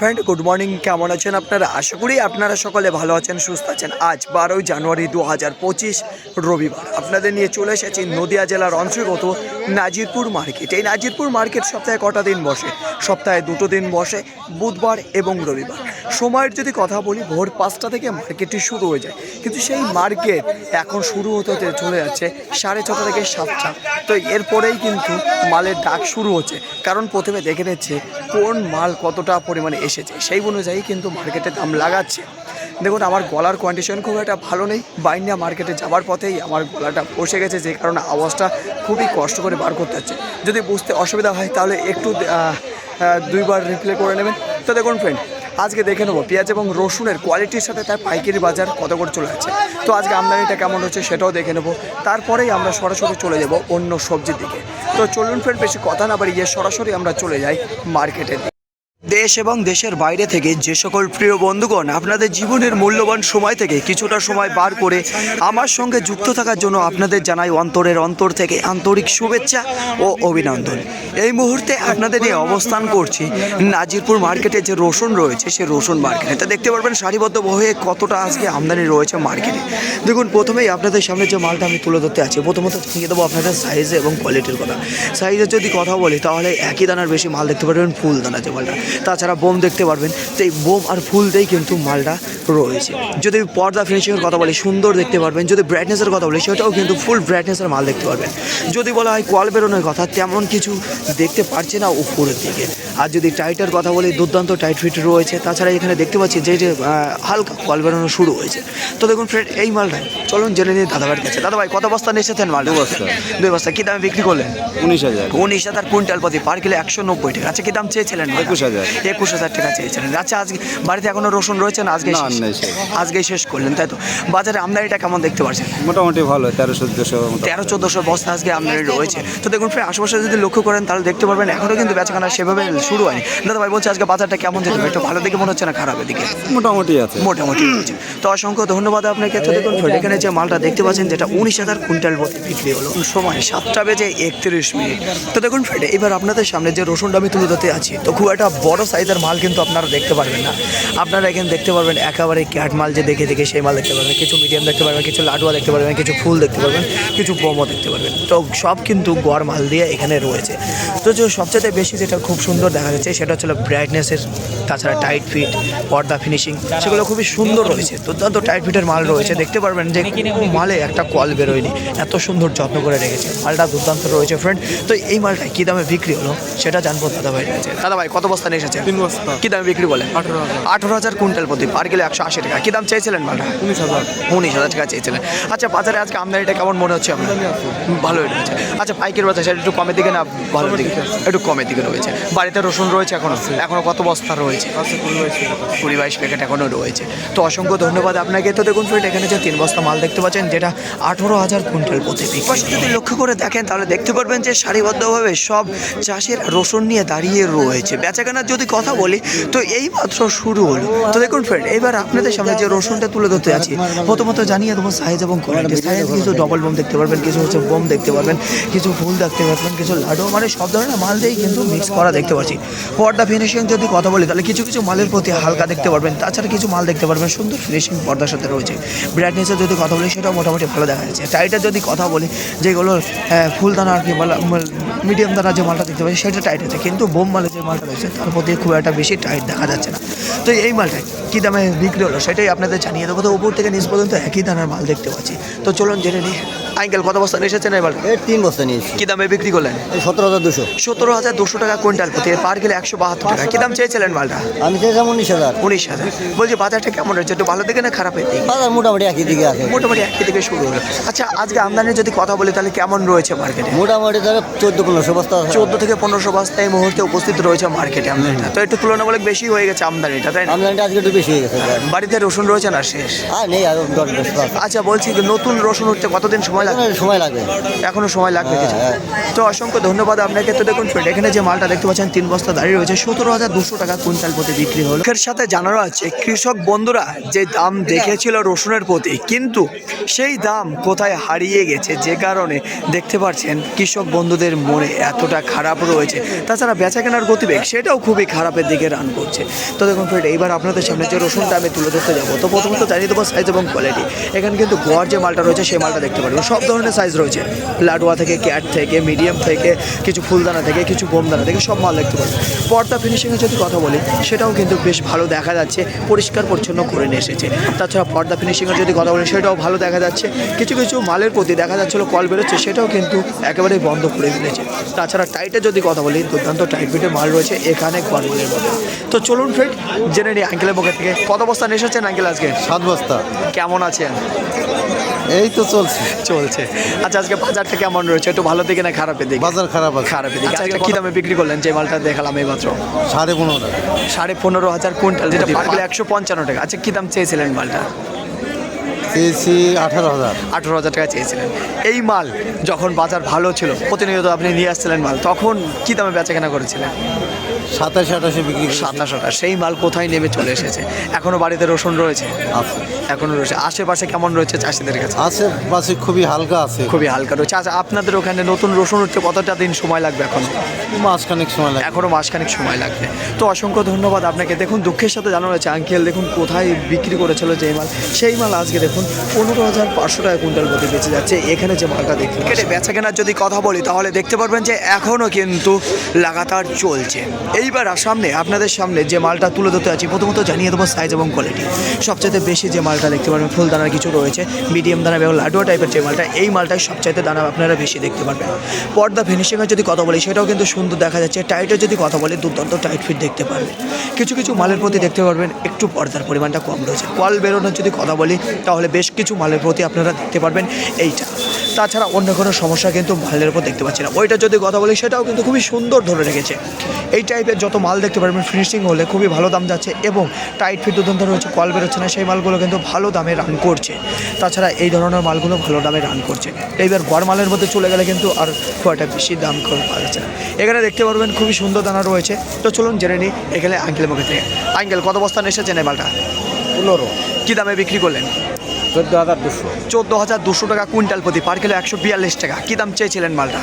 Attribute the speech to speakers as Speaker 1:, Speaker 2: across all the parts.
Speaker 1: Friend good morning কেমন আছেন আপনারা? আশা করি আপনারা সকলে ভালো আছেন, সুস্থ আছেন। আজ বারোই জানুয়ারি দু হাজার পঁচিশ রবিবার। আপনাদের নিয়ে চলে এসেছি নদিয়া জেলার অন্তর্গত নাজিরপুর মার্কেট। এই নাজিরপুর মার্কেট সপ্তাহে কটা দিন বসে? সপ্তাহে দুটো দিন বসে, বুধবার এবং রবিবার। সময়ের যদি কথা বলি, ভোর পাঁচটা থেকে মার্কেটটি শুরু হয়ে যায়। কিন্তু সেই মার্কেট এখন শুরু হতে হতে চলে যাচ্ছে সাড়ে ছটা থেকে সাতটা। তো এরপরেই কিন্তু মালের ডাক শুরু হচ্ছে। কারণ প্রথমে দেখে নিচ্ছে কোন মাল কতটা পরিমাণে এসেছে। সেই অনুযায়ী কিন্তু মার্কেটে দাম লাগাচ্ছে। দেখুন, আমার গলার কন্ডিশন খুব একটা ভালো নেই। বাইন্ডিয়া মার্কেটে যাওয়ার পথেই আমার গলাটা বসে গেছে, যে কারণে আওয়াজটা খুবই কষ্ট করে বার করতে হচ্ছে। যদি বুঝতে অসুবিধা হয়, তাহলে একটু দুইবার রিপ্লে করে নেবেন। তো দেখুন ফ্রেন্ড আজকে দেখে নেব, পেঁয়াজ এবং রসুনের কোয়ালিটির সাথে তার পাইকারি বাজার কত করে চলে যাচ্ছে। তো আজকে আমদানিটা কেমন হচ্ছে সেটাও দেখে নেব। তারপরেই আমরা সরাসরি চলে যাব অন্য সবজির দিকে। তো চলুন ফ্রেন্ড বেশি কথা না বাড়িয়ে সরাসরি আমরা চলে যাই মার্কেটের দিকে। দেশ এবং দেশের বাইরে থেকে যে সকল প্রিয় বন্ধুগণ, আপনাদের জীবনের মূল্যবান সময় থেকে কিছুটা সময় বার করে আমার সঙ্গে যুক্ত থাকার জন্য আপনাদের জানাই অন্তরের অন্তর থেকে আন্তরিক শুভেচ্ছা ও অভিনন্দন। এই মুহূর্তে আপনাদের নিয়ে অবস্থান করছি নাজিরপুর মার্কেটে যে রসুন রয়েছে সে রসুন মার্কেটে। তা দেখতে পারবেন সারিবদ্ধ হয়ে কতটা আজকে আমদানি রয়েছে মার্কেটে। দেখুন, প্রথমেই আপনাদের সামনে যে মালটা আমি তুলে ধরতে আছি, প্রথমত জানিয়ে দেবো আপনাদের সাইজে এবং কোয়ালিটির কথা। সাইজের যদি কথা বলি, তাহলে একই দানার বেশি মাল দেখতে পারবেন ফুল দানা যে মালটা। তাছাড়া বোম দেখতে পারবেন। তো এই বোম আর ফুল দিয়েই কিন্তু মালটা রয়েছে। যদি পর্দা ফিনিশিংয়ের কথা বলি, সুন্দর দেখতে পারবেন। যদি ব্রাইটনেসের কথা বলি, সেটাও কিন্তু ফুল ব্রাইটনেসের মাল দেখতে পারবেন। যদি বলা হয় কল বেরোনোর কথা, তেমন কিছু দেখতে পারছে না উপরের দিকে। আর যদি টাইটের কথা বলি দুর্দান্ত টাইট ফিট রয়েছে। তাছাড়া এখানে দেখতে পাচ্ছি যে যে হালকা কল বেরোনো শুরু হয়েছে। তো দেখুন ফ্রেন্ড এই মালটা চলুন জেনে নিয়ে দাদাভাইয়ের কাছে। দাদা ভাই কত বস্তা নিয়ে এসেছেন মাল
Speaker 2: দু বস্তা।
Speaker 1: দুই বস্তা। কী দামে বিক্রি করলেন?
Speaker 2: উনিশ হাজার।
Speaker 1: উনিশ হাজার কুইন্টাল প্রতি পার কিলো একশো নব্বই টাকা। আচ্ছা কি দাম চেয়েছিলেন
Speaker 2: একুশ হাজার।
Speaker 1: একুশ হাজার টাকা চেয়েছিলেন। আচ্ছা আজকে বাড়িতে এখনও রসুন রয়েছে না? আজকে। আজকেই শেষ করলেন তাই তো? বাজারে আমদানিটা কেমন দেখতে পাচ্ছেন?
Speaker 2: মোটামুটি ভালো তেরো চোদ্দোশো
Speaker 1: তেরো চোদ্দোশো বস্তা আজকে আমদানি রয়েছে। তো দেখুন ফ্রেন্ড আশেপাশে যদি লক্ষ্য করেন তাহলে দেখতে পারবেন এখনও কিন্তু বেচাকেনা সেভাবে শুরু হয়নি। দাদা ভাই বলছে আজকে বাজারটা কেমন যেতে একটু ভালো দিকে মনে হচ্ছে না খারাপের দিকে
Speaker 2: মোটামুটি আছে।
Speaker 1: মোটামুটি তো অসংখ্য ধন্যবাদ আপনাকে। তো দেখুন এখানে যে মালটা দেখতে পাচ্ছেন যেটা উনিশ হাজার কুইন্টাল বিক্রি হলো। সময় সাতটা বেজে একত্রিশ মিনিট। তো দেখুন ফ্রেন্ড এবার আপনাদের সামনে যে রসুনটা আমি তুলে ধরতে আছি তো খুব একটা বড় সাইজের মাল কিন্তু আপনারা দেখতে পারবেন না। আপনারা এখানে দেখতে পারবেন একেবারে ক্যাট মাল যে দেখে দেখে সেই মাল দেখতে পারবেন। কিছু মিডিয়াম দেখতে পারবেন কিছু লাডুয়া দেখতে পারবেন কিছু ফুল দেখতে পারবেন কিছু বোমও দেখতে পারবেন। তো সব কিন্তু গড় মাল দিয়ে এখানে রয়েছে। তো যে সবচেয়ে বেশি যেটা খুব সুন্দর দেখা যাচ্ছে সেটা হচ্ছে ব্রাইটনেসের তাছাড়া টাইট ফিট পর্দা ফিনিশিং সেগুলো খুবই সুন্দর রয়েছে। দুর্দান্ত টাইট ফিটের মাল রয়েছে। দেখতে পারবেন যে মালে একটা কল বেরোয়নি। এত সুন্দর যত্ন করে রেখেছে। মালটা দুর্দান্ত রয়েছে ফ্রেন্ড তো এই মালটা কী দামে বিক্রি হলো সেটা জানব দাদা ভাই কাছে দাদা ভাই কত বস্তা নিয়ে এসেছে
Speaker 3: তিন বস্তা।
Speaker 1: কী দামে বিক্রি বলে?
Speaker 3: আঠেরো হাজার।
Speaker 1: কুইন্টাল প্রতি পার কিলো একশো আশি টাকা। কী দাম চেয়েছিলেন মালটা?
Speaker 3: উনিশ হাজার।
Speaker 1: উনিশ হাজার টাকা চেয়েছিলেন। আচ্ছা বাজারে আজকে আমদানিটা কেমন মনে হচ্ছে আপনার? ভালোই রয়েছে। আচ্ছা পাইকের বাজার সেটা একটু কমের দিকে না ভালোর দিকে? একটু কমের দিকে রয়েছে। বাড়িতে রসুন রয়েছে এখনও? এখনও কত বস্তা রয়েছে?
Speaker 3: কুড়ি বাইশ
Speaker 1: প্যাকেট এখনও রয়েছে। তো অসংখ্য ধন্যবাদ আপনাকে। তো দেখুন ফ্রেন্ড, এখানে যে তিন বস্তা মাল দেখতে পাচ্ছেন, যেটা আঠেরো হাজার কুইন্টাল প্রতি যদি লক্ষ্য করে দেখেন, তাহলে দেখতে পারবেন যে সারিবদ্ধভাবে সব চাষের রসুন নিয়ে দাঁড়িয়ে রয়েছে। বেচাকেনার যদি কথা বলি, তো এই মাত্র শুরু হলো। তো দেখুন ফ্রেন্ড, এবার আপনাদের সামনে যে রসুনটা তুলে ধরতে আছি প্রথমত জানিয়ে দেবো সাইজ এবং কোয়ালিটি সাইজ কিছু ডবল বোম দেখতে পারবেন, কিছু হচ্ছে বোম দেখতে পারবেন, কিছু ফুল দেখতে পারবেন, কিছু লাডু মানে সব ধরনের মাল দিয়েই কিন্তু মিক্স করা দেখতে পাচ্ছি পর্দা ফিনিশিং যদি কথা বলি, তাহলে কিছু কিছু মালের প্রতি হালকা দেখতে পারবেন। তাছাড়া কিছু মাল দেখতে পারবেন, সুন্দর ফিনিশিং পর্দার সাথে রয়েছে। ব্রাইটনেসের যদি কথা বলি, সেটাও মোটামুটি ভালো দেখা যাচ্ছে। টাইটের যদি কথা বলি, যেগুলো ফুল দানা আর কি মিডিয়াম দানা যে মালটা দেখতে পাচ্ছি, সেটা টাইট আছে। কিন্তু বোম মালে যে মালটা রয়েছে, তার প্রতি খুব একটা বেশি টাইট দেখা যাচ্ছে না। তো এই মালটাই, কী দামে বিক্রি হলো, সেটাই আপনাদের জানিয়ে দেবো। তো উপর থেকে নিচ পর্যন্ত একই দানার মাল দেখতে পাচ্ছি। তো চলুন জেনে নিই। আঙ্কেল কত বস্তা নিয়ে এসেছেন এবার?
Speaker 4: এর তিন বস্তা নিয়েছি
Speaker 1: কী দামে বিক্রি করলেন?
Speaker 4: এই সতেরো হাজার দুশো।
Speaker 1: সতেরো হাজার দুশো টাকা কুইন্টাল প্রতি পার কিলো একশো বাহাত্তর টাকা। কী দাম চেয়েছিলেন মালটা?
Speaker 4: আমি চেয়েছিলাম উনিশ হাজার।
Speaker 1: উনিশ হাজার। বলছি বাজারটা কেমন রয়েছে? একটু ভালো দিকে না খারাপ দিকে
Speaker 4: বাজার মোটামুটি একই দিকে আছে।
Speaker 1: মোটামুটি একই থেকে শুরু হলো। আচ্ছা আজকে আমদানির যদি কথা বলি তাহলে কেমন রয়েছে মার্কেটে
Speaker 4: মোটামুটি ধরো চোদ্দ পনেরোশো বস্তা।
Speaker 1: চোদ্দ থেকে পনেরোশো বস্তা এই মুহূর্তে উপস্থিত রয়েছে মার্কেটে আমদানিটা। তো একটু তুলনামূলক বেশি হয়ে গেছে আমদানিটা তাই
Speaker 4: আমদানিটা আজকে একটু বেশি হয়ে গেছে।
Speaker 1: বাড়িতে রসুন রয়েছে না শেষ?
Speaker 4: আর নেই।
Speaker 1: আচ্ছা বলছি নতুন রসুন উঠতে কতদিন সময়
Speaker 4: সময় লাগবে।
Speaker 1: এখনও সময় লাগবে। কিছু
Speaker 4: হ্যাঁ,
Speaker 1: তো অসংখ্য ধন্যবাদ আপনাকে। তো দেখুন friend, এখানে যে মালটা দেখতে পাচ্ছেন তিন বস্তা দাঁড়িয়ে রয়েছে সতেরো হাজার দুশো টাকা কুইন্টাল প্রতি বিক্রি হলো। এর সাথে জানানো আছে কৃষক বন্ধুরা যে দাম দেখেছিল রসুনের প্রতি কিন্তু সেই দাম কোথায় হারিয়ে গেছে যে কারণে দেখতে পাচ্ছেন কৃষক বন্ধুদের মনে এতটা খারাপ রয়েছে। তাছাড়া বেচা কেনার গতিবেগ সেটাও খুবই খারাপের দিকে রান করছে। তো দেখুন ফ্রেন্ড এইবার আপনাদের সামনে যে রসুনটা আমি তুলে ধরতে যাব তো প্রথমত জানিয়ে দেবো সাইজ এবং কোয়ালিটি এখানে কিন্তু গড় যে মালটা রয়েছে সেই মালটা দেখতে পারবেন সব ধরনের সাইজ রয়েছে। লাডুয়া থেকে ক্যাট থেকে মিডিয়াম থেকে কিছু ফুলদানা থেকে কিছু বোমদানা থেকে সব মাল দেখতে পারবেন পর্দা ফিনিশিংয়ে যদি কথা বলি সেটাও কিন্তু বেশ ভালো দেখা যাচ্ছে পরিষ্কার পরিচ্ছন্ন করে নিয়ে এসেছে। তাছাড়া পর্দা ফিনিশিংয়ের যদি কথা বলি সেটাও ভালো দেখা যাচ্ছে। কিছু কিছু মালের প্রতি দেখা যাচ্ছিল কল বেরোচ্ছে সেটাও কিন্তু একেবারেই বন্ধ করে ফেলেছে তাছাড়া টাইটের যদি কথা বলি দুর্দান্ত টাইট ফিটে মাল রয়েছে এখানে গরমের মধ্যে। তো চলুন ফ্রেন্ড জেনে নিই আঙ্কেলের পক্ষে থেকে। কত অবস্থান এসেছেন আঙ্কেল আজকে?
Speaker 2: সাত বস্তা।
Speaker 1: কেমন আছেন?
Speaker 2: এই তো চলছে।
Speaker 1: চলছে। আচ্ছা আজকে বাজারটা কেমন রয়েছে? একটু ভালো দিকে না খারাপের দিকে?
Speaker 2: বাজার খারাপ আছে।
Speaker 1: খারাপের দিকে। আজকে কি দামে বিক্রি করলেন? যে মালটা দেখালাম এই মাত্র।
Speaker 2: সাড়ে পনেরো
Speaker 1: সাড়ে পনেরো হাজার কুইন্টাল যেটা পার একশো পঞ্চান্ন টাকা। আচ্ছা কী দাম চেয়েছিলেন মালটা?
Speaker 2: চেয়েছি আঠারো হাজার।
Speaker 1: আঠেরো হাজার টাকা চেয়েছিলেন। এই মাল যখন বাজার ভালো ছিল প্রতিনিয়ত আপনি নিয়ে আসছিলেন মাল তখন কী দামে বেচা কেনা করেছিলেন?
Speaker 2: সাতাশে আঠাশে বিক্রি।
Speaker 1: সাতাশ আঠাশ সেই মাল কোথায় নেমে চলে এসেছে? এখনও বাড়িতে রসুন রয়েছে? এখনও রয়েছে। আশেপাশে কেমন রয়েছে চাষিদের কাছে?
Speaker 2: আশেপাশে খুবই হালকা আছে।
Speaker 1: খুবই হালকা রয়েছে। আচ্ছা আপনাদের ওখানে নতুন রসুন উঠতে কতটা দিন সময় লাগবে এখন?
Speaker 2: মাসখানেক সময় লাগে
Speaker 1: এখনও মাসখানেক সময় লাগবে। তো অসংখ্য ধন্যবাদ আপনাকে। দেখুন দুঃখের সাথে জানানো হয়েছে আঙ্কেল দেখুন কোথায় বিক্রি করেছিল যে মাল। সেই মাল আজকে দেখুন পনেরো হাজার পাঁচশো টাকা কুইন্টাল প্রতি বেঁচে যাচ্ছে। এখানে যে মালটা দেখতে কেটে বেচা কেনার যদি কথা বলি তাহলে দেখতে পারবেন যে এখনও কিন্তু লাগাতার চলছে। এইবার সামনে, আপনাদের সামনে যে মালটা তুলে ধরতে আছি প্রথমত জানিয়ে দেবো সাইজ এবং কোয়ালিটি সবচাইতে বেশি যে মালটা দেখতে পারবেন ফুল দানার কিছু রয়েছে মিডিয়াম দানা এবং লাডুয়া টাইপের যে মালটা, এই মালটাই সবচাইতে দানা আপনারা বেশি দেখতে পারবেন। পর্দা ফিনিশিংয়ের যদি কথা বলি, সেটাও কিন্তু সুন্দর দেখা যাচ্ছে। টাইটের যদি কথা বলি, দুর্দান্ত টাইট ফিট দেখতে পারবেন। কিছু কিছু মালের প্রতি দেখতে পারবেন, একটু পর্দার পরিমাণটা কম রয়েছে। কল বেরোনোর যদি কথা বলি, তাহলে বেশ কিছু মালের প্রতি আপনারা দেখতে পারবেন এইটা। তাছাড়া অন্য কোনো সমস্যা কিন্তু মালের উপর দেখতে পাচ্ছি না। ওইটা যদি কথা বলি, সেটাও কিন্তু খুবই সুন্দর ধরে রেখেছে। এই টাইপের যত মাল দেখতে পারবেন ফিনিশিং হলে খুবই ভালো দাম যাচ্ছে এবং টাইট ফিট দুর্দান্ত রয়েছে কল বেরোচ্ছে না সেই মালগুলো কিন্তু ভালো দামে রান করছে। তাছাড়া এই ধরনের মালগুলো ভালো দামে রান করছে। এইবার গড় মালের মধ্যে চলে গেলে কিন্তু আর একটা বেশি দাম করে পাওয়া যাচ্ছে না। এখানে দেখতে পারবেন খুবই সুন্দর দানা রয়েছে। তো চলুন জেনে নিই এখানে আঙ্কেল মুখে থেকে। আঙ্কেল কত বস্তান এসেছেন এই মালটা?
Speaker 4: পনেরো।
Speaker 1: কী দামে বিক্রি করলেন?
Speaker 4: চোদ্দ হাজার দুশো।
Speaker 1: চোদ্দ হাজার দুশো টাকা কুইন্টাল প্রতি পার কিলো একশো বিয়াল্লিশ টাকা। কী দাম চেয়েছিলেন মালটা?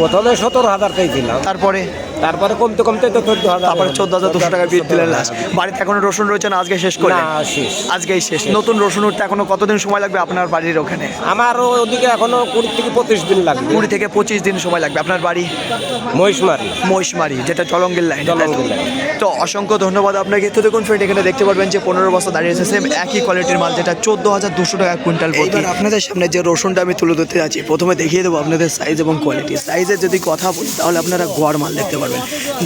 Speaker 4: প্রথমে সতেরো হাজার পেয়েছিলাম।
Speaker 1: তারপরে?
Speaker 4: তারপরে কমতে কমতে তো চোদ্দ হাজার
Speaker 1: তারপরে চোদ্দ হাজার দুশো টাকা বিল দিলেন। লাস্ট বাড়িতে এখনও রসুন রয়েছে না? আজকে শেষ করে। আজকেই শেষ। নতুন রসুন উঠতে এখনও কতদিন সময় লাগবে আপনার বাড়ির ওখানে?
Speaker 4: আমার ওদিকে এখনও কুড়ি থেকে পঁচিশ দিন লাগবে।
Speaker 1: কুড়ি থেকে পঁচিশ দিন সময় লাগবে। আপনার বাড়ি?
Speaker 4: মহিষমারি।
Speaker 1: মহিষমারি যেটা জলঙ্গির লাইন। তো অসংখ্য ধন্যবাদ আপনাকে। তো দেখুন ফ্রেন্ড এখানে দেখতে পারবেন যে পনেরো বস্তা দাঁড়িয়েছে সেম একই কোয়ালিটির মাল যেটা চোদ্দ হাজার দুশো টাকা কুইন্টাল এইবার আপনাদের সামনে যে রসুনটা আমি তুলে ধরতে যাচ্ছি প্রথমে দেখিয়ে দেবো আপনাদের সাইজ এবং কোয়ালিটি সাইজের যদি কথা বলি তাহলে আপনারা গোয়ার মাল দেখতে পারবেন।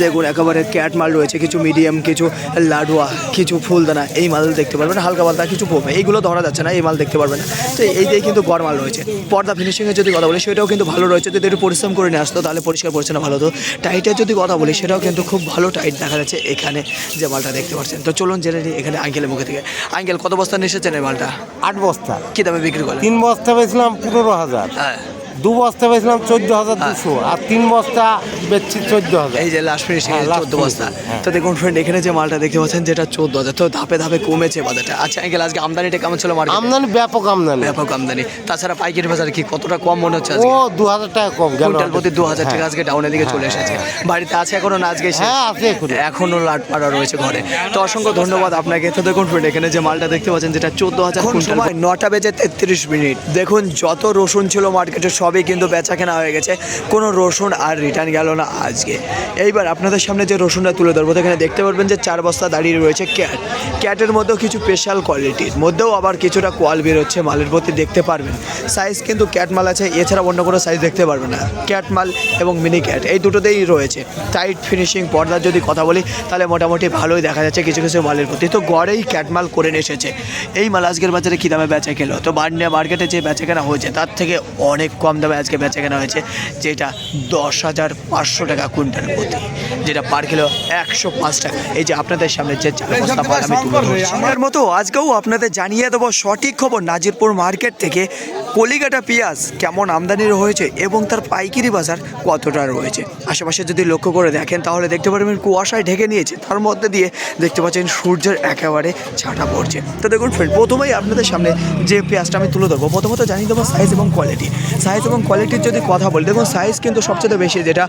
Speaker 1: দেখুন একেবারে ক্যাট মাল রয়েছে কিছু মিডিয়াম কিছু লাডুয়া কিছু ফুলদানা এই মাল দেখতে পারবেন হালকা পালতা কিছু পোমে এইগুলো ধরা যাচ্ছে না এই মাল দেখতে পারবেন। না তো এই দিয়ে কিন্তু গড় মাল রয়েছে। পর্দা ফিনিশিংয়ের যদি কথা বলি সেটাও কিন্তু ভালো রয়েছে। যদি একটু পরিশ্রম করে নিয়ে আসতো তাহলে পরিষ্কার পরিচ্ছন্ন ভালো হতো। টাইটের যদি কথা বলি সেটাও কিন্তু খুব ভালো টাইট দেখা যাচ্ছে এখানে যে মালটা দেখতে পাচ্ছেন। তো চলুন জেনে নিই এখানে আঙ্কেলের মুখে থেকে। আঙ্কেল কত বস্তা নিয়ে এসেছেন এই মালটা?
Speaker 2: আট বস্তা।
Speaker 1: কী দামে বিক্রি করলেন?
Speaker 2: তিন বস্তা বেচলাম পনেরো হাজার।
Speaker 1: হ্যাঁ।
Speaker 2: দু বস্তা বেচলাম চোদ্দ হাজার দুশো। আর তিন বস্তা বেচছি চোদ্দ হাজার।
Speaker 1: এই যে লাস্ট ফিনিশিং
Speaker 2: হ্যাঁ,
Speaker 1: চোদ্দ বস্তা।
Speaker 2: হ্যাঁ।
Speaker 1: তো দেখুন ফ্রেন্ড এখানে যে মালটা দেখতে পাচ্ছেন যেটা চোদ্দ হাজার তো ধাপে ধাপে কমেছে বাজারটা। আচ্ছা আঙ্কেল আজকে আমদানিটা কেমন ছিল মার্কেটে
Speaker 2: আমদানি ব্যাপক আমদানি।
Speaker 1: ব্যাপক আমদানি। তাছাড়া পাইকারি বাজার কি কতটা কম মনে হচ্ছে
Speaker 2: ও দু হাজার টাকা কম
Speaker 1: কুইন্টাল প্রতি দু হাজার টাকা
Speaker 2: হ্যাঁ।
Speaker 1: আজকে ডাউনের দিকে চলে এসেছে। বাড়িতে আছে এখনও না আজকে?
Speaker 2: হ্যাঁ, আছে এখনও।
Speaker 1: এখনও লাট পাড়া রয়েছে ঘরে। তো অসংখ্য ধন্যবাদ আপনাকে। তো দেখুন ফ্রেন্ড এখানে যে মালটা দেখতে পাচ্ছেন যেটা চোদ্দ হাজার সময় নটা বেজে তেত্রিশ মিনিট। দেখুন যত রসুন ছিল মার্কেটে সবই কিন্তু বেচা কেনা হয়ে গেছে। কোনো রসুন আর রিটার্ন গেল না আজকে। এইবার আপনাদের সামনে যে রসুনটা তুলে ধরবো এখানে দেখতে পারবেন যে চার বস্তা দাঁড়িয়ে রয়েছে ক্যাট। ক্যাটের মধ্যেও কিছু স্পেশাল কোয়ালিটির মধ্যেও আবার কিছুটা কোয়াল বেরোচ্ছে মালের প্রতি, দেখতে পারবেন। সাইজ কিন্তু ক্যাট মাল আছে এছাড়া অন্য কোনো সাইজ দেখতে পারবেন না। ক্যাট মাল এবং মিনি ক্যাট, এই দুটোতেই রয়েছে। টাইট ফিনিশিং পর্দার যদি কথা বলি, তাহলে মোটামুটি ভালোই দেখা যাচ্ছে কিছু কিছু মালের প্রতি। তো গড়েই ক্যাট মাল করে এসেছে। এই মাল আজকের বাজারে কী দামে বেচা খেলো তো বার্নিয়া মার্কেটে যে বেচা কেনা হয়েছে, তার থেকে অনেক কম দামে আজকে বেচা কেনা হয়েছে, যেটা দশ হাজার টাকা কুইন্টাল প্রতি যেটা পার কিলো একশো পাঁচ টাকা। এই যে আপনাদের সামনে যে চার বস্তা মাল আমি তুলে ধরছি। মতো আজকেও আপনাদের জানিয়ে দেবো সঠিক খবর নাজিরপুর মার্কেট থেকে কলিকাটা পেঁয়াজ কেমন আমদানির হয়েছে এবং তার পাইকারি বাজার কতটা রয়েছে। আশেপাশে যদি লক্ষ্য করে দেখেন তাহলে দেখতে পারবেন কুয়াশায় ঢেকে নিয়েছে। তার মধ্যে দিয়ে দেখতে পাচ্ছেন সূর্যের একেবারে ছাটা পড়ছে। তো দেখুন ফ্রেন্ড প্রথমেই আপনাদের সামনে যে পেঁয়াজটা আমি তুলে দেবো প্রথমত জানিয়ে দেবো সাইজ এবং কোয়ালিটি সাইজ এবং কোয়ালিটির যদি কথা বলি দেখুন সাইজ কিন্তু সবচেয়ে বেশি যেটা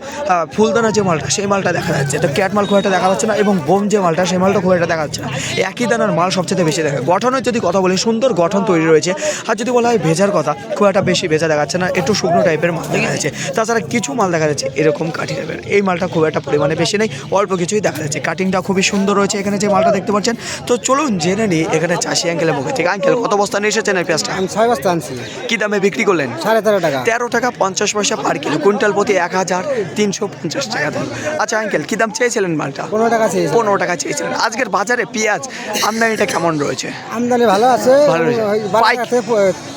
Speaker 1: ফুলদানা যে মালটা সেই মালটা দেখা যাচ্ছে। তো ক্যাট মাল খুব একটা দেখা যাচ্ছে না এবং বোম যে মালটা সেই মালটা খুব একটা দেখা যাচ্ছে না। একই দানার মাল সবচেয়ে বেশি দেখা যায়। গঠনের যদি কথা বলি সুন্দর গঠন তৈরি রয়েছে। আর যদি বলা হয় ভেজার কথা খুব একটা বেশি ভেজা দেখাচ্ছে না একটু শুকনো টাইপের মাল দেখা যাচ্ছে। তাছাড়া কিছু মাল দেখা যাচ্ছে এরকম কাঠি টাইপের এই মালটা খুব একটা পরিমাণে বেশি নেই অল্প কিছুই দেখা যাচ্ছে। কাটিংটা খুবই সুন্দর রয়েছে এখানে যে মালটা দেখতে পাচ্ছেন। তো চলুন জেনে নিই এখানে চাষি আঙ্কেলের মুখে। থেকে আঙ্কেল কত বস্তা নিয়ে এসেছেন এই পেঁয়াজটা?
Speaker 2: আমি ছয় বস্তা আনছি।
Speaker 1: কি দামে বিক্রি করলেন?
Speaker 2: সাড়ে তেরো টাকা।
Speaker 1: তেরো টাকা পঞ্চাশ পয়সা পার কিলো কুইন্টাল প্রতি এক হাজার তিনশো পঞ্চাশ টাকা দাম আচ্ছা আঙ্কেল কি দাম চেয়েছিলেন মালটা?
Speaker 2: পনেরো টাকা চেয়েছি
Speaker 1: পনেরো টাকা চেয়েছিলেন। আজকের বাজারে পেঁয়াজ আমদানিটা কেমন রয়েছে?
Speaker 2: আমদানি ভালো আছে।
Speaker 1: ভালো রয়েছে।
Speaker 2: টাকা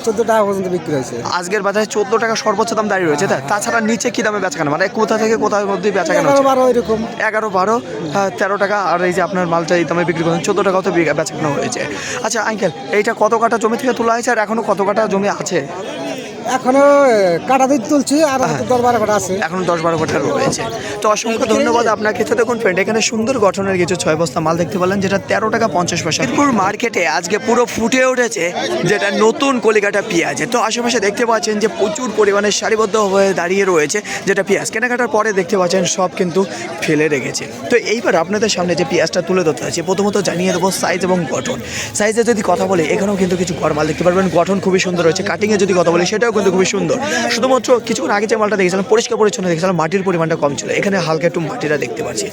Speaker 2: চোদ্দ টাকা পর্যন্ত বিক্রি হয়েছে।
Speaker 1: আজকের বাজারে চোদ্দ টাকা সর্বোচ্চ দাম দাঁড়িয়ে রয়েছে তাই? তাছাড়া নিচে কি দামে বেচা কেন? মানে কোথা থেকে কোথার মধ্যে বেচা কেন হচ্ছে?
Speaker 2: বারো এরকম।
Speaker 1: এগারো বারো তেরো টাকা আর এই যে আপনার মালটা এই দামে বিক্রি করেন চোদ্দ টাকাও তো বিঘা বেচা কেনা হয়েছে। আচ্ছা আঙ্কেল এইটা কত কাটা জমি থেকে তোলা হয়েছে আর এখনও কত কাটা জমি আছে?
Speaker 2: এখনও এ, কাটা দুধ তুলছি আর
Speaker 1: হ্যাঁ।
Speaker 2: দশ বারো কাটা আছে।
Speaker 1: এখন দশ বারো কাঠা রয়েছে তো অসংখ্য ধন্যবাদ আপনাকে। তো দেখুন ফ্রেন্ড এখানে সুন্দর গঠনের কিছু ছয় বস্তা মাল দেখতে পেলেন যেটা তেরো টাকা পঞ্চাশ পয়সা। মিরপুর মার্কেটে আজকে পুরো ফুটে উঠেছে যেটা নতুন কলিকাটা পেঁয়াজ। তো আশেপাশে দেখতে পাচ্ছেন যে প্রচুর পরিমাণে সারিবদ্ধ হয়ে দাঁড়িয়ে রয়েছে যেটা পেঁয়াজ। কেনাকাটার পরে দেখতে পাচ্ছেন সব কিন্তু ফেলে রেখেছে। তো এইবার আপনাদের সামনে যে পেঁয়াজটা তুলে ধরতে আছে প্রথমত জানিয়ে দেবো সাইজ এবং গঠন। সাইজে যদি কথা বলি এখানেও কিন্তু কিছু ঘর মাল দেখতে পারবেন। গঠন খুবই সুন্দর রয়েছে। কাটিংয়ে যদি কথা বলি সেটাও কিন্তু খুবই সুন্দর। শুধুমাত্র কিছুক্ষণ আগে যে মালটা দেখেছিলাম পরিষ্কার পরিচ্ছন্ন দেখেছিলাম মাটির পরিমাণটা কম ছিল। এখানে হালকা একটু মাটিটা দেখতে পাচ্ছি।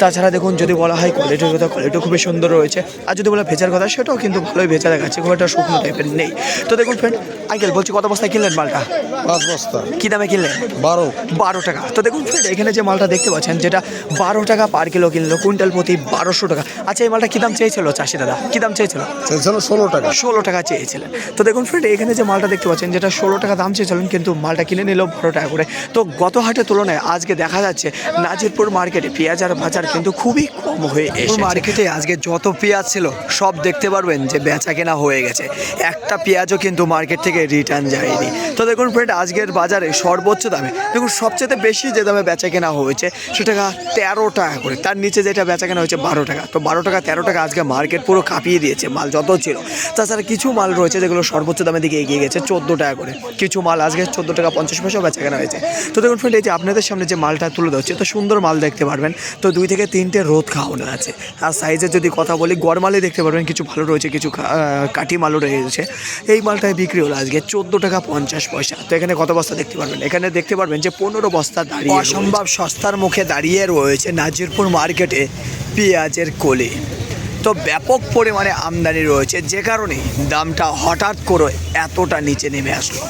Speaker 1: তাছাড়া দেখুন যদি বলা হয় কোয়ালিটির কথা কোয়ালিটিও খুবই সুন্দর রয়েছে। আর যদি বলা ভেজার কথা সেটাও কিন্তু ভালোই ভেজা দেখাচ্ছে খুব একটা শুকনো টাইপের নেই। তো দেখুন ফ্রেন্ড আঙ্কেল বলছি কত বস্তায় কিনলেন মালটা?
Speaker 2: পাঁচ বস্তা।
Speaker 1: কী দামে কিনলেন?
Speaker 2: বারো।
Speaker 1: বারো টাকা। তো দেখুন ফ্রেন্ড এখানে যে মালটা দেখতে পাচ্ছেন যেটা বারো টাকা পার কিলো কিনলো কুইন্টাল প্রতি বারোশো টাকা। আচ্ছা এই মালটা কী দাম চেয়েছিল চাষি দাদা? কী দাম চেয়েছিল?
Speaker 2: চেয়েছিল ষোলো টাকা।
Speaker 1: ষোলো টাকা চেয়েছিলেন। তো দেখুন ফ্রেন্ড এখানে যে মালটা দেখতে পাচ্ছেন যেটা ষোলো টাকা দাম চেয়েছিলেন কিন্তু মালটা কিনে নিল বারো টাকা করে। তো গত হাটের তুলনায় আজকে দেখা যাচ্ছে নাজিরপুর মার্কেটে পেঁয়াজ আর বাজার কিন্তু খুবই কম হয়ে এসেছে। মার্কেটে আজকে যত পেঁয়াজ ছিল সব দেখতে পারবেন যে বেচা কেনা হয়ে গেছে। একটা পেঁয়াজও কিন্তু মার্কেট থেকে রিটার্ন যায়নি। তো দেখুন ফ্রেন্ড আজকের বাজারে সর্বোচ্চ দামে দেখুন সবচেয়ে বেশি যে দামে বেচা কেনা হয়েছে সেটা তেরো টাকা করে। তার নিচে যেটা বেচা কেনা হয়েছে বারো টাকা। তো বারো টাকা তেরো টাকা আজকে মার্কেট পুরো কাঁপিয়ে দিয়েছে মাল যত ছিল। তাছাড়া কিছু মাল রয়েছে যেগুলো সর্বোচ্চ দামের দিকে এগিয়ে গেছে চোদ্দ টাকা করে। কিছু মাল আজকে চোদ্দ টাকা পঞ্চাশ পয়সা বেচা কেনা হয়েছে। তো দেখুন ফ্রেন্ড এই যে আপনাদের সামনে যে মালটা তুলে ধরছে তো সুন্দর মাল দেখতে পারবেন। তো দুই থেকে তিনটে রোদ খাওয়ানো আছে। আর সাইজের যদি কথা বলি গরমালে দেখতে পারবেন, কিছু ভালো রয়েছে, কিছু কাঠি মালও রয়েছে। এই মালটায় বিক্রি হলো আজকে চোদ্দ টাকা পঞ্চাশ পয়সা। তো এখানে কত বস্তা দেখতে পারবেন? এখানে দেখতে পারবেন যে পনেরো বস্তা দাঁড়িয়ে অসম্ভব সস্তার মুখে দাঁড়িয়ে রয়েছে নাজিরপুর মার্কেটে পেঁয়াজের কলি। তো ব্যাপক পরিমাণে আমদানি রয়েছে, যে কারণে দামটা হঠাৎ করে এতটা নিচে নেমে আসলো।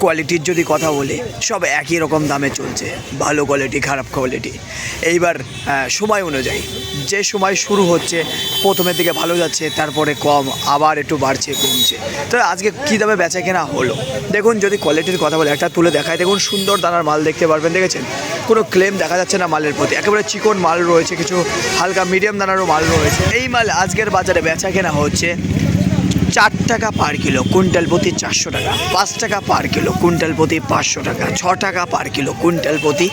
Speaker 1: কোয়ালিটির যদি কথা বলি, সব একই রকম দামে চলছে, ভালো কোয়ালিটি খারাপ কোয়ালিটি এইবার সময় অনুযায়ী, যে সময় শুরু হচ্ছে প্রথমের দিকে ভালো যাচ্ছে, তারপরে কম, আবার একটু বাড়ছে, কমছে। তো আজকে কী দামে বেচা কেনা হলো? দেখুন, যদি কোয়ালিটির কথা বলে, একটা তুলে দেখায় দেখুন সুন্দর দানার মাল দেখতে পারবেন, দেখেছেন? কোনো ক্লেম দেখা যাচ্ছে না মালের প্রতি। একেবারে চিকন মাল রয়েছে, কিছু হালকা মিডিয়াম দানারও মাল রয়েছে। এই মাল আজকের বাজারে বেচা কেনা হচ্ছে। চার টাকা পার কিলো, কুইন্টাল প্রতি চারশো টাকা, পাঁচ টাকা পার কিলো, কুইন্টাল প্রতি পাঁচশো টাকা, ছ টাকা পার কিলো, কুইন্টাল প্রতি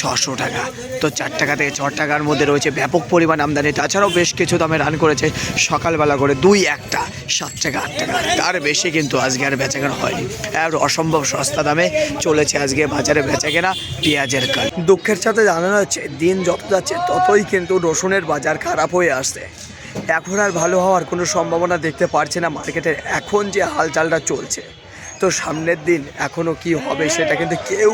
Speaker 1: ছশো টাকা। তো চার টাকা থেকে ছ টাকার মধ্যে রয়েছে ব্যাপক পরিমাণ আমদানি। তাছাড়াও বেশ কিছু দামে রান করেছে সকালবেলা করে দুই একটা, সাত টাকা, আট টাকা। তার বেশি কিন্তু আজকে আর বেচাকেনা হয়নি। আর অসম্ভব সস্তা দামে চলেছে আজকে বাজারে বেচাকেনা পেঁয়াজের কাল। দুঃখের সাথে জানানো হচ্ছে, দিন যত যাচ্ছে ততই কিন্তু রসুনের বাজার খারাপ হয়ে আসছে। এখন আর ভালো হওয়ার কোনো সম্ভাবনা দেখতে পারছে না মার্কেটের এখন যে হালচালটা চলছে। তো সামনের দিন এখনও কি হবে সেটা কিন্তু কেউ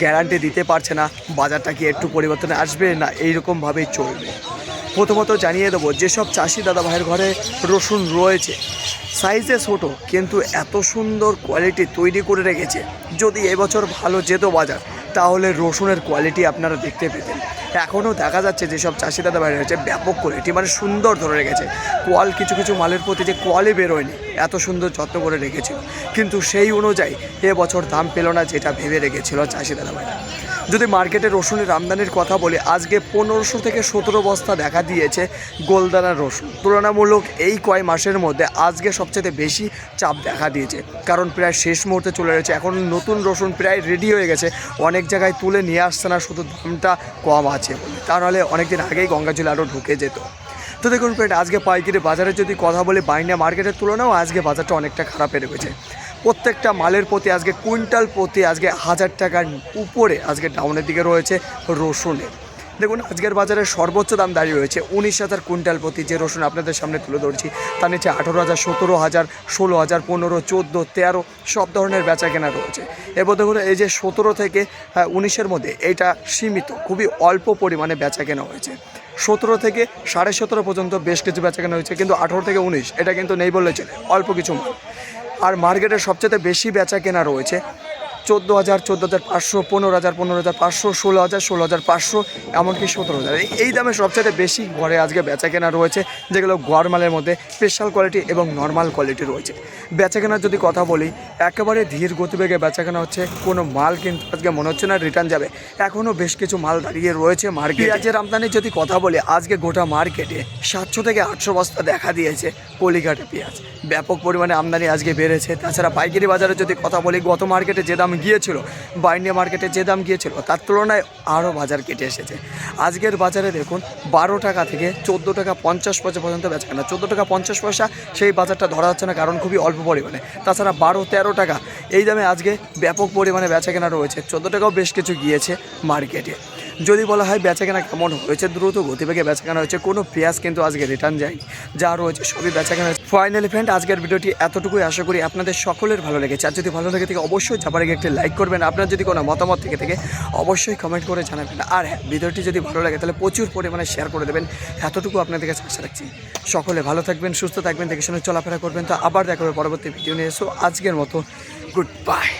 Speaker 1: গ্যারান্টি দিতে পারছে না। বাজারটা কি একটু পরিবর্তনে আসবে না এইরকমভাবেই চলবে। প্রথমত জানিয়ে দেবো, যেসব চাষি দাদা ভাইয়ের ঘরে রসুন রয়েছে, সাইজে ছোট কিন্তু এত সুন্দর কোয়ালিটি তৈরি করে রেখেছে, যদি এবছর ভালো যেত বাজার তাহলে রসুনের কোয়ালিটি আপনারা দেখতে পেতেন। এখনও দেখা যাচ্ছে যেসব চাষি দাদা বাইরে রয়েছে ব্যাপক কোয়ালিটি মানে সুন্দর ধরে রেখেছে। কোয়াল কিছু কিছু মালের প্রতি যে কোয়ালি বেরোয়নি, এত সুন্দর যত্ন করে রেখেছিল। কিন্তু সেই অনুযায়ী এবছর দাম পেল না যেটা ভেবে রেখেছিল চাষি দাদা ভাইরা। যদি মার্কেটে রসুনের আমদানির কথা বলি, আজকে পনেরোশো থেকে সতেরো বস্তা দেখা দিয়েছে গোলদানা রসুন। তুলনামূলক এই কয় মাসের মধ্যে আজকে সবচেয়ে বেশি চাপ দেখা দিয়েছে। কারণ প্রায় শেষ মুহূর্তে চলে রয়েছে এখন নতুন রসুন প্রায় রেডি হয়ে গেছে। অনেক জায়গায় তুলে নিয়ে আসছে না, শুধু দামটা কম আছে তাহলে অনেকদিন আগেই গঙ্গাজল আরও ঢুকে যেত। তো দেখুন ফ্রেন্ড আজকে পাইকারি বাজারে যদি কথা বলি বাইনা মার্কেটের তুলনাও আজকে বাজারটা অনেকটা খারাপ গেছে প্রত্যেকটা মালের প্রতি আজকে, কুইন্টাল প্রতি আজকে হাজার টাকার উপরে আজকে ডাউনের দিকে রয়েছে রসুনের দেখুন, আজকের বাজারে সর্বোচ্চ দাম দাঁড়িয়ে রয়েছে উনিশ হাজার কুইন্টাল প্রতি। যে রসুন আপনাদের সামনে তুলে ধরছি তার নিচে আঠেরো হাজার, সতেরো হাজার, ষোলো হাজার, পনেরো, চোদ্দ, তেরো, সব ধরনের বেচা কেনা রয়েছে। এবার দেখুন, এই যে সতেরো থেকে উনিশের মধ্যে এইটা সীমিত, খুবই অল্প পরিমাণে বেচা কেনা হয়েছে। সতেরো থেকে সাড়ে সতেরো পর্যন্ত বেশ কিছু বেচা কেনা হয়েছে, কিন্তু আঠেরো থেকে উনিশ, এটা কিন্তু নেই বললে চলে, অল্প কিছু মাল। আর মার্কেটে সবচেয়ে বেশি বেচা কেনা রয়েছে। চোদ্দ হাজার চোদ্দ হাজার পাঁচশো, পনেরো হাজার পনেরো হাজার পাঁচশো, ষোলো হাজার ষোলো হাজার পাঁচশো, এমনকি সতেরো হাজার। এই- দামে সবচেয়ে বেশি ঘরে আজকে বেচা কেনা রয়েছে, যেগুলো গরমালের মধ্যে স্পেশাল কোয়ালিটি এবং নর্মাল কোয়ালিটি রয়েছে। বেচা কেনার যদি কথা বলি, একেবারে ধীর গতিবেগে বেচা কেনা হচ্ছে, কোনো মাল কিন্তু আজকে মনে হচ্ছে না রিটার্ন যাবে। এখনও বেশ কিছু মাল দাঁড়িয়ে রয়েছে মার্কেট পেঁয়াজের আমদানির যদি কথা বলি, আজকে গোটা মার্কেটে সাতশো থেকে আটশো বস্তা দেখা দিয়েছে কলিঘাটে পেঁয়াজ। ব্যাপক পরিমাণে আমদানি আজকে বেড়েছে। তাছাড়া পাইকারি বাজারে যদি কথা বলি, গত মার্কেটে যে দাম গিয়েছিল, বাইন্ডিয়া মার্কেটে যে দাম গিয়েছিল, তার তুলনায় আরও বাজার কেটে এসেছে। আজকের বাজারে দেখুন, বারো টাকা থেকে চোদ্দ টাকা পঞ্চাশ পয়সা পর্যন্ত বেচা কেনা। চোদ্দ টাকা পঞ্চাশ পয়সা, সেই বাজারটা ধরা যাচ্ছে না, কারণ খুবই অল্প পরিমাণে। তাছাড়া বারো, তেরো টাকা, এই দামে আজকে ব্যাপক পরিমাণে বেচা কেনা রয়েছে। চোদ্দ টাকাও বেশ কিছু গিয়েছে মার্কেটে। যদি বলা হয় বেচা কেনা কেমন হয়েছে, দ্রুত গতিবেগে বেচা কেনা হয়েছে, কোনো পেঁয়াজ কিন্তু আজকে রিটার্ন যায়নি। যা রয়েছে সবই বেচা কেনা ফাইনালি ফ্রেন্ড আজকের ভিডিওটি এতটুকুই আশা করি আপনাদের সকলের ভালো লেগেছে। আর যদি ভালো লেগে থাকে, অবশ্যই যাবার আগে একটি লাইক করবেন। আপনার যদি কোনো মতামত থেকে থাকে, অবশ্যই কমেন্ট করে জানাবেন। আর হ্যাঁ ভিডিওটি যদি ভালো লাগে, তাহলে প্রচুর পরিমাণে শেয়ার করে দেবেন। এতটুকু আপনাদের কাছে আশা রাখছি। সকলে ভালো থাকবেন, সুস্থ থাকবেন, দেখে শুনে চলাফেরা করবেন। তো আবার দেখা হবে পরবর্তী ভিডিও নিয়ে। এসো আজকের মতো গুড বাই